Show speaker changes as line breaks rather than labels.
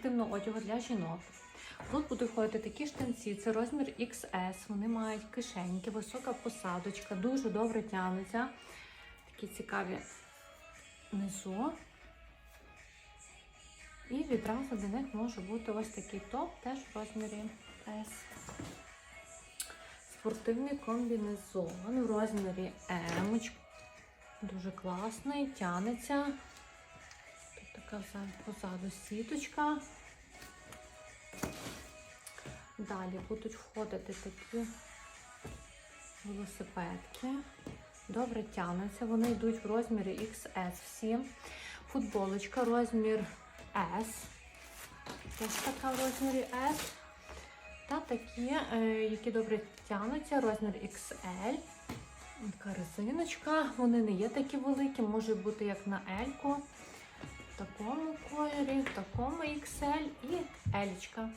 спортивного одягу для жінок. Тут будуть ходити такі штанці, це розмір XS. Вони мають кишеньки, висока посадочка, дуже добре тягнуться. Такі цікаві внизу. І відразу до них може бути ось такий топ, теж в розмірі S. Спортивний комбінезон в розмірі M. Дуже класний, тянеться. Така позаду сіточка. Далі будуть входити такі велосипедки. Добре тягнуться. Вони йдуть в розмірі XS всі. Футболочка розмір S. Теж така в розмірі S. Та такі, е, які добре тягнуться, розмір XL. Така резиночка. Вони не є такі великі, може бути як на L. Такому кольорі, в такому XL і L.